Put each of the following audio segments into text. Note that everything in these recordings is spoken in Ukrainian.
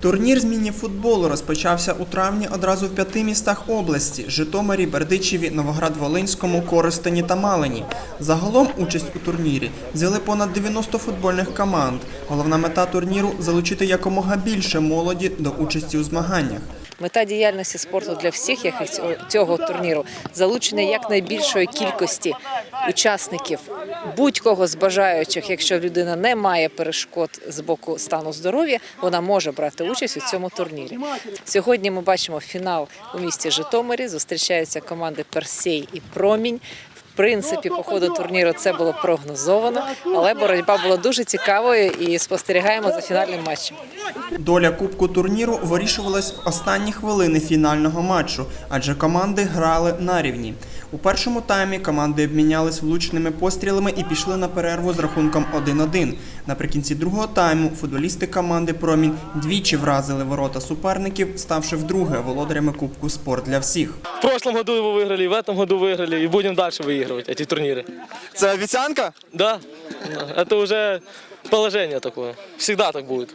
Турнір з міні-футболу розпочався у травні одразу в п'яти містах області: Житомирі, Бердичеві, Новоград-Волинському, Коростені та Малині. Загалом участь у турнірі взяли понад 90 футбольних команд. Головна мета турніру залучити якомога більше молоді до участі у змаганнях. Мета діяльності спорту для всіх цього турніру залучення якнайбільшої кількості учасників, будь-кого з бажаючих, якщо людина не має перешкод з боку стану здоров'я, вона може брати участь у цьому турнірі. Сьогодні ми бачимо фінал у місті Житомирі. Зустрічаються команди Персей і Промінь. В принципі, по ходу турніру це було прогнозовано, але боротьба була дуже цікавою і спостерігаємо за фінальним матчем. Доля кубку турніру вирішувалась в останні хвилини фінального матчу, адже команди грали на рівні. У першому таймі команди обмінялись влучними пострілами і пішли на перерву з рахунком 1-1. Наприкінці другого тайму футболісти команди Промінь двічі вразили ворота суперників, ставши вдруге володарями Кубку Спорт для всіх. В прошлом году его выиграли, и в этом году выиграли, и будем дальше выигрывать эти турниры. Це обіцянка? Да, это уже положение такое. Всегда так будет.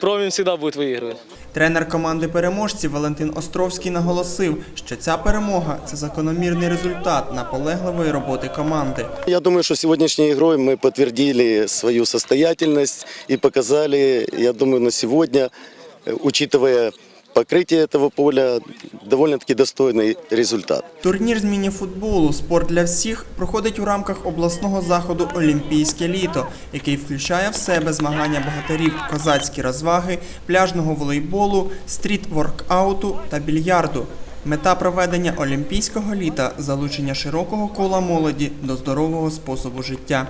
Промин всегда будет выигрывать. Тренер команди переможців Валентин Островський наголосив, що ця перемога це закономірний результат наполегливої роботи команди. Я думаю, что сегодняшней игрой мы подтвердили свою состоятельность и показали, я думаю, на сегодня, э, учитывая покрытие этого поля, довольно-таки достойный результат. Турнір з міні-футболу Спорт для всіх проходить у рамках обласного заходу Олімпійське літо, який включає в себе змагання богатирів козацькі розваги, пляжного волейболу, стріт-воркауту та більярду. Мета проведення олімпійського літа залучення широкого кола молоді до здорового способу життя.